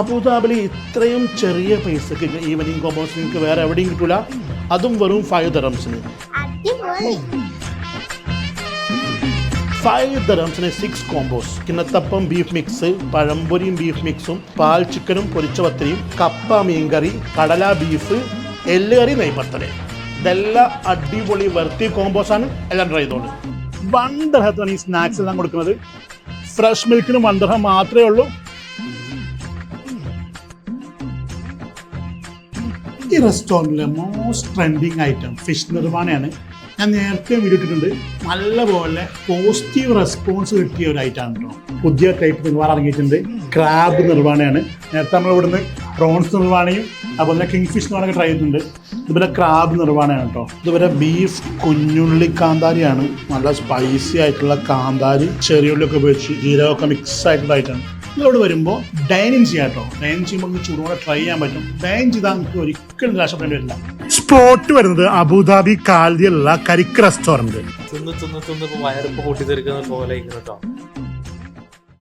അബുദാബിയിൽ ഇത്രയും ചെറിയ പൈസക്ക് ഈവനിങ് കോമ്പോസ് നിങ്ങൾക്ക് വേറെ എവിടെയും കിട്ടൂല. അതും വെറും ഫൈവ് ദറംസിന് ഫൈവ് ദറംസിന് സിക്സ് കോമ്പോസ് കിണത്തപ്പം ബീഫ് മിക്സ് പഴംപൊരിയും ബീഫ് മിക്സും പാൽ ചിക്കനും പൊരിച്ച പത്തിരിയും കപ്പ മീൻകറി കടല ബീഫ് എല്ലുകറി നെയ്പത്തൽ ഇതെല്ലാം അടിപൊളി വെർത്തി കോമ്പോസ് ആണ്. എല്ലാം ട്രൈ ചെയ്തോളൂ. വൺ ദർഹത്താണ് ഈ സ്നാക്സ് എല്ലാം കൊടുക്കുന്നത്. ഫ്രഷ് മിൽക്കിന് വൺ ദർഹം മാത്രമേ ഉള്ളൂ. ഈ റെസ്റ്റോറന്റിലെ മോസ്റ്റ് ട്രെൻഡിങ് ഐറ്റം ഫിഷ് നിർവാണയാണ് ഞാൻ നേരത്തെ വീഡിയോ ഇട്ടിട്ടുണ്ട്. നല്ലപോലെ പോസിറ്റീവ് റെസ്പോൺസ് കിട്ടിയ ഒരു ഐറ്റം കേട്ടോ പുതിയ ടൈപ്പ് നിർവാണ ഇറങ്ങിയിട്ടുണ്ട്. ക്രാബ് നിർവാണയാണ് നേരത്തെ നമ്മൾ ഇവിടുന്ന് പ്രോൺസ് നിർവാണയും അതുപോലെ തന്നെ കിങ് ഫിഷ് നിർവാണൊക്കെ ട്രൈ ചെയ്തിട്ടുണ്ട്. ഇതുപോലെ ക്രാബ് നിർവാണയാണ് കേട്ടോ ഇതുപോലെ ബീഫ് കുഞ്ഞുള്ളി കാന്താരിയാണ്. നല്ല സ്പൈസി ആയിട്ടുള്ള കാന്താരി ചെറിയുള്ളിയൊക്കെ ഉപയോഗിച്ച് ജീരകമൊക്കെ മിക്സ് ആയിട്ടുള്ള ഐറ്റം ഇതിലൂടെ വരുമ്പോൾ ഡൈനിങ് ചെയ്യാം കേട്ടോ ഡൈനിങ് ചെയ്യുമ്പോൾ നിങ്ങൾക്ക് ചൂടോടെ ട്രൈ ചെയ്യാൻ പറ്റും. ഡൈൻ ചെയ്താൽ നമുക്ക് ഒരിക്കലും നിരാശപ്പെടേണ്ടി വരില്ല. സ്പോട്ട് വരുന്നത് അബുദാബി കാൽദിയുള്ള കരിക്ക് റെസ്റ്റോറന്റ് തിന്ന് തിന്ന് തിന്ന് വയറിപ്പ് കൂട്ടി തീർക്കുന്ന പോലെ ഇരിക്കുന്നു കേട്ടോ